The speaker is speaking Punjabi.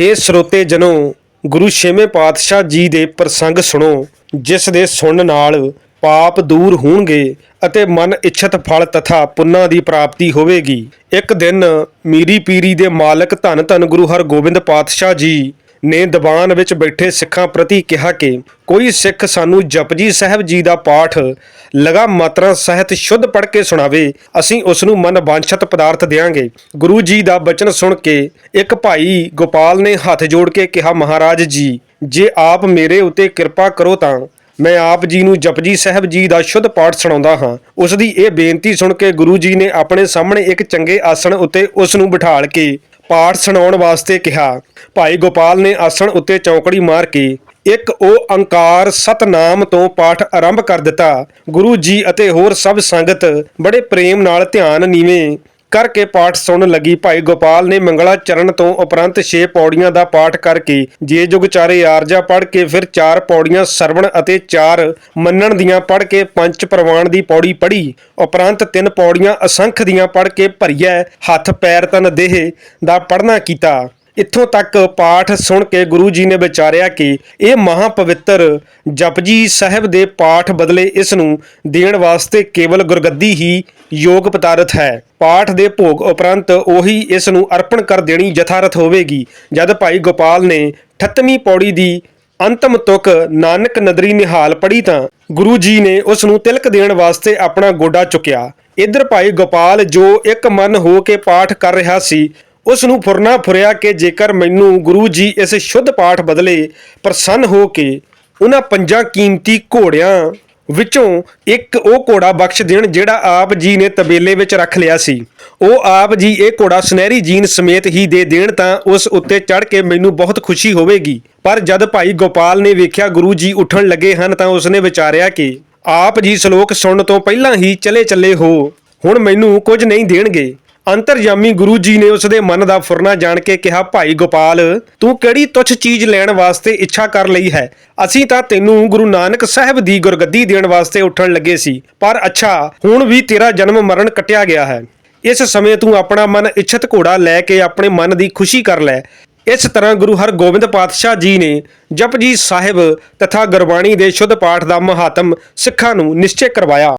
ਹੇ ਸਰੋਤੇ ਜਨੋ, ਗੁਰੂ ਛੇਵੇਂ ਪਾਤਸ਼ਾਹ ਜੀ ਦੇ ਪ੍ਰਸੰਗ ਸੁਣੋ, ਜਿਸ ਦੇ ਸੁਣਨ ਨਾਲ ਪਾਪ ਦੂਰ ਹੋਣਗੇ ਅਤੇ ਮਨ ਇੱਛਤ ਫਲ ਤਥਾ ਪੁੰਨਾਂ ਦੀ ਪ੍ਰਾਪਤੀ ਹੋਵੇਗੀ। ਇੱਕ ਦਿਨ ਮੀਰੀ ਪੀਰੀ ਦੇ ਮਾਲਕ ਧੰਨ ਧੰਨ ਗੁਰੂ ਹਰਗੋਬਿੰਦ ਪਾਤਸ਼ਾਹ ਜੀ ਨੇ ਦੀਵਾਨ ਵਿੱਚ ਬੈਠੇ ਸਿੱਖਾਂ ਪ੍ਰਤੀ ਕਿਹਾ ਕਿ ਕੋਈ ਸਿੱਖ ਸਾਨੂੰ ਜਪਜੀ ਸਾਹਿਬ ਜੀ ਦਾ ਪਾਠ ਲਗਾ ਮਾਤਰਾ ਸਹਿਤ ਸ਼ੁੱਧ ਪੜ੍ਹ ਕੇ ਸੁਣਾਵੇ, ਅਸੀਂ ਉਸ ਨੂੰ ਮਨ ਵਾਂਛਤ ਪਦਾਰਥ ਦੇਵਾਂਗੇ ਗੁਰੂ ਜੀ ਦਾ ਬਚਨ ਸੁਣ ਕੇ ਇੱਕ ਭਾਈ ਗੋਪਾਲ ਨੇ ਹੱਥ ਜੋੜ ਕੇ ਕਿਹਾ, ਮਹਾਰਾਜ ਜੀ, ਜੇ ਆਪ ਮੇਰੇ ਉੱਤੇ ਕਿਰਪਾ ਕਰੋ ਤਾਂ ਮੈਂ ਆਪ ਜੀ ਨੂੰ ਜਪਜੀ ਸਾਹਿਬ ਜੀ ਦਾ ਸ਼ੁੱਧ ਪਾਠ ਸੁਣਾਉਂਦਾ ਹਾਂ। ਉਸ ਦੀ ਇਹ ਬੇਨਤੀ ਸੁਣ ਕੇ ਗੁਰੂ ਜੀ ਨੇ ਆਪਣੇ ਸਾਹਮਣੇ ਇੱਕ ਚੰਗੇ ਆਸਣ ਉੱਤੇ ਉਸ ਨੂੰ ਬਿਠਾਲ ਕੇ ਪਾਠ ਸੁਣਾਉਣ ਵਾਸਤੇ ਕਿਹਾ। ਭਾਈ ਗੋਪਾਲ ਨੇ ਆਸਣ ਉੱਤੇ ਚੌਕੜੀ ਮਾਰ ਕੇ ਇੱਕ ਉਹ ਅੰਕਾਰ ਸਤਨਾਮ ਤੋਂ ਪਾਠ ਆਰੰਭ ਕਰ ਦਿੱਤਾ। ਗੁਰੂ ਜੀ ਅਤੇ ਹੋਰ ਸਭ ਸੰਗਤ ਬੜੇ ਪ੍ਰੇਮ ਨਾਲ ਧਿਆਨ ਨੀਵੇਂ ਕਰਕੇ ਪਾਠ ਸੁਣਨ ਲੱਗੀ ਭਾਈ ਗੋਪਾਲ ਨੇ ਮੰਗਲਾ ਚਰਨ ਤੋਂ ਉਪਰੰਤ 6 ਪੌੜੀਆਂ ਦਾ ਪਾਠ ਕਰਕੇ ਜੇ ਜੁਗ ਚਾਰੇ ਆਰਜਾ ਪੜ੍ਹ ਕੇ ਫਿਰ ਚਾਰ ਪੌੜੀਆਂ ਸਰਵਣ ਅਤੇ ਚਾਰ ਮੰਨਣ ਦੀਆਂ ਪੜ੍ਹ ਕੇ ਪੰਜ ਪ੍ਰਵਾਨ ਦੀ ਪੌੜੀ ਪੜ੍ਹੀ। ਉਪਰੰਤ ਤਿੰਨ ਪੌੜੀਆਂ ਅਸੰਖ ਦੀਆਂ ਪੜ੍ਹ ਕੇ ਭਰੀਐ, ਹੱਥ ਪੈਰ ਤਨ ਦੇਹ ਦਾ ਪੜ੍ਹਨਾ ਕੀਤਾ। ਇੱਥੋਂ ਤੱਕ ਪਾਠ ਸੁਣ ਕੇ ਗੁਰੂ ਜੀ ਨੇ ਵਿਚਾਰਿਆ ਕਿ ਇਹ ਮਹਾ ਪਵਿੱਤਰ ਜਪਜੀ ਸਾਹਿਬ ਦੇ ਪਾਠ ਬਦਲੇ ਇਸ ਨੂੰ ਦੇਣ ਵਾਸਤੇ ਕੇਵਲ ਗੁਰਗੱਦੀ ਹੀ ਯੋਗ ਪਦਾਰਥ ਹੈ। ਪਾਠ ਦੇ ਭੋਗ ਉਪਰੰਤ ਉਹੀ ਇਸ ਨੂੰ ਅਰਪਣ ਕਰ ਦੇਣੀ ਯਥਾਰਥ ਹੋਵੇਗੀ। ਜਦ ਭਾਈ ਗੋਪਾਲ ਨੇ 38ਵੀਂ ਪੌੜੀ ਦੀ ਅੰਤਮ ਤੁਕ ਨਾਨਕ ਨਦਰੀ ਨਿਹਾਲ ਪੜੀ ਤਾਂ ਗੁਰੂ ਜੀ ਨੇ ਉਸ ਨੂੰ ਤਿਲਕ ਦੇਣ ਵਾਸਤੇ ਆਪਣਾ ਗੋਡਾ ਚੁੱਕਿਆ। ਇਧਰ ਭਾਈ ਗੋਪਾਲ ਜੋ ਇੱਕ ਮਨ ਹੋ ਕੇ ਪਾਠ ਕਰ ਰਿਹਾ ਸੀ ਉਸ ਨੂੰ ਫੁਰਨਾ ਫੁਰਿਆ ਕਿ ਜੇਕਰ ਮੈਨੂੰ ਗੁਰੂ ਜੀ ਇਸ ਸ਼ੁੱਧ ਪਾਠ ਬਦਲੇ ਪ੍ਰਸੰਨ ਹੋ ਕੇ ਉਹਨਾਂ ਪੰਜਾਂ ਕੀਮਤੀ ਘੋੜਿਆਂ ਵਿੱਚੋਂ ਇੱਕ ਉਹ ਘੋੜਾ ਬਖਸ਼ ਦੇਣ ਜਿਹੜਾ ਆਪ ਜੀ ਨੇ ਤਬੇਲੇ ਵਿੱਚ ਰੱਖ ਲਿਆ ਸੀ, ਉਹ ਆਪ ਜੀ ਇਹ ਘੋੜਾ ਸੁਨਹਿਰੀ ਜੀਨ ਸਮੇਤ ਹੀ ਦੇ ਦੇਣ ਤਾਂ ਉਸ ਉੱਤੇ ਚੜ ਕੇ ਮੈਨੂੰ ਬਹੁਤ ਖੁਸ਼ੀ ਹੋਵੇਗੀ। ਪਰ ਜਦ ਭਾਈ ਗੋਪਾਲ ਨੇ ਵੇਖਿਆ ਗੁਰੂ ਜੀ ਉੱਠਣ ਲੱਗੇ ਹਨ ਤਾਂ ਉਸਨੇ ਵਿਚਾਰਿਆ ਕਿ ਆਪ ਜੀ ਸ਼ਲੋਕ ਸੁਣਨ ਤੋਂ ਪਹਿਲਾਂ ਹੀ ਚਲੇ ਚੱਲੇ ਹੋ, ਹੁਣ ਮੈਨੂੰ ਕੁਝ ਨਹੀਂ ਦੇਣਗੇ। ਅੰਤਰਜਾਮੀ ਗੁਰੂ ਜੀ ਨੇ ਉਸ ਦੇ ਮਨ ਦਾ ਫੁਰਨਾ ਜਾਣ ਕੇ ਕਿਹਾ, ਭਾਈ ਗੋਪਾਲ, ਤੂੰ ਕਿਹੜੀ ਤੁੱਛ ਚੀਜ਼ ਲੈਣ ਵਾਸਤੇ ਇੱਛਾ ਕਰ ਲਈ ਹੈ? ਅਸੀਂ ਤਾਂ ਤੈਨੂੰ ਗੁਰੂ ਨਾਨਕ ਸਾਹਿਬ ਦੀ ਗੁਰਗੱਦੀ ਦੇਣ ਵਾਸਤੇ ਉੱਠਣ ਲੱਗੇ ਸੀ, ਪਰ ਅੱਛਾ, ਹੁਣ ਵੀ ਤੇਰਾ ਜਨਮ ਮਰਨ ਕੱਟਿਆ ਗਿਆ ਹੈ। ਇਸ ਸਮੇਂ ਤੂੰ ਆਪਣਾ ਮਨ ਇੱਛਤ ਘੋੜਾ ਲੈ ਕੇ ਆਪਣੇ ਮਨ ਦੀ ਖੁਸ਼ੀ ਕਰ ਲੈ। ਇਸ ਤਰ੍ਹਾਂ ਗੁਰੂ ਹਰਗੋਬਿੰਦ ਪਾਤਸ਼ਾਹ ਜੀ ਨੇ ਜਪਜੀ ਸਾਹਿਬ ਤਥਾ ਗੁਰਬਾਣੀ ਦੇ ਸ਼ੁੱਧ ਪਾਠ ਦਾ ਮਹਾਤਮ ਸਿੱਖਾਂ ਨੂੰ ਨਿਸ਼ਚੈ ਕਰਵਾਇਆ।